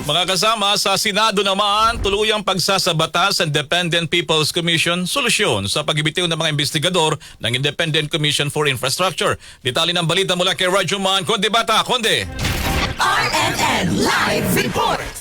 Mga kasama, sa Senado naman, tuluyang pagsasabata sa Independent People's Commission solusyon sa pagbibitiw ng mga investigador ng Independent Commission for Infrastructure. Detalye ng balita mula kay Rajuman Konde Bata. Konde! RNN Live Report!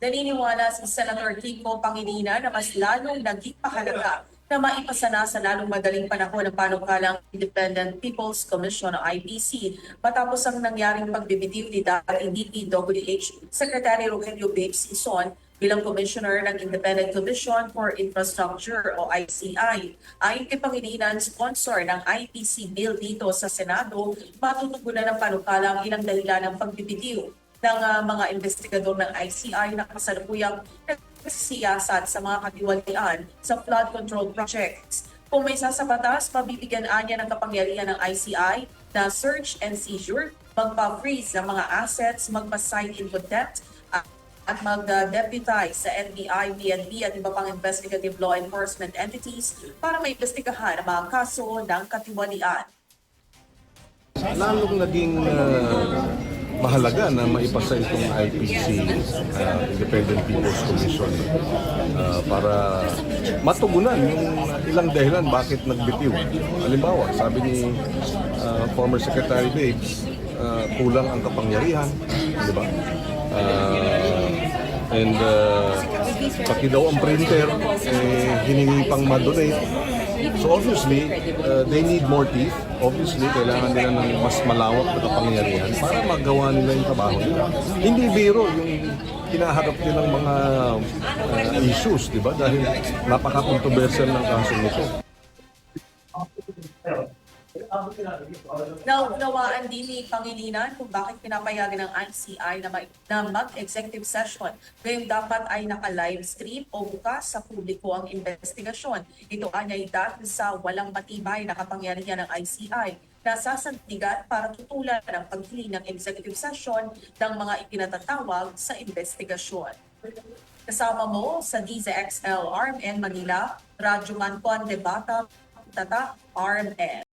Naniniwala si Senator Kiko Pangilinan na mas lalong naging mahalaga na maipasa na sa lalong madaling panahon ang panukalang Independent People's Commission o IPC matapos ang nangyaring pagbibitiw ni dating DPWH Secretary Rogelio Babe Sison bilang Commissioner ng Independent Commission for Infrastructure o ICI. Ayon kay Pangilinan, sponsor ng IPC bill dito sa Senado, matutugunan ng panukalang ilang dahilan ng pagbibitiw ng ah, mga investigador ng ICI na kasalukuyang nagsisiyasat sa mga katiwalian sa flood control projects. Kung may sasabatas, mabibigyan niya ng kapangyarihan ng ICI na search and seizure, magpa-freeze ng mga assets, magpa-sign in contempt, at mag-deputize sa NBI, BNB at iba pang investigative law enforcement entities para maimbestigahan ang mga kaso ng katiwalian. lalong naging uh, mahalaga na maipasa itong IPC, uh, Independent People's Commission, uh, para matugunan yung ilang dahilan bakit nagbitiw. Halimbawa, sabi ni uh, former Secretary Babes, uh, kulang ang kapangyarihan, di ba? Uh, and uh, pati daw ang printer, eh, hiningi pang madonate. So obviously, uh, they need more teeth. Obviously, kailangan nila ng mas malawak na kapangyarihan para magawa nila yung trabaho nila. Hindi biro yung hinaharap nilang mga uh, issues, di ba? Dahil napaka-controversial ng kasong ito. Naunawaan din ni Pangilinan kung bakit pinapayagan ng ICI na, na mag-executive session. Ngayong dapat ay naka-live stream o bukas sa publiko ang investigasyon. Ito anyay dahil sa walang matibay na kapangyarihan ng ICI na sasandigan para tutulan ang paghiling ng executive session ng mga ipinatatawag sa investigasyon. Kasama mo sa DZXL RMN Manila, Radyo Manpon Debata, Tata RMN.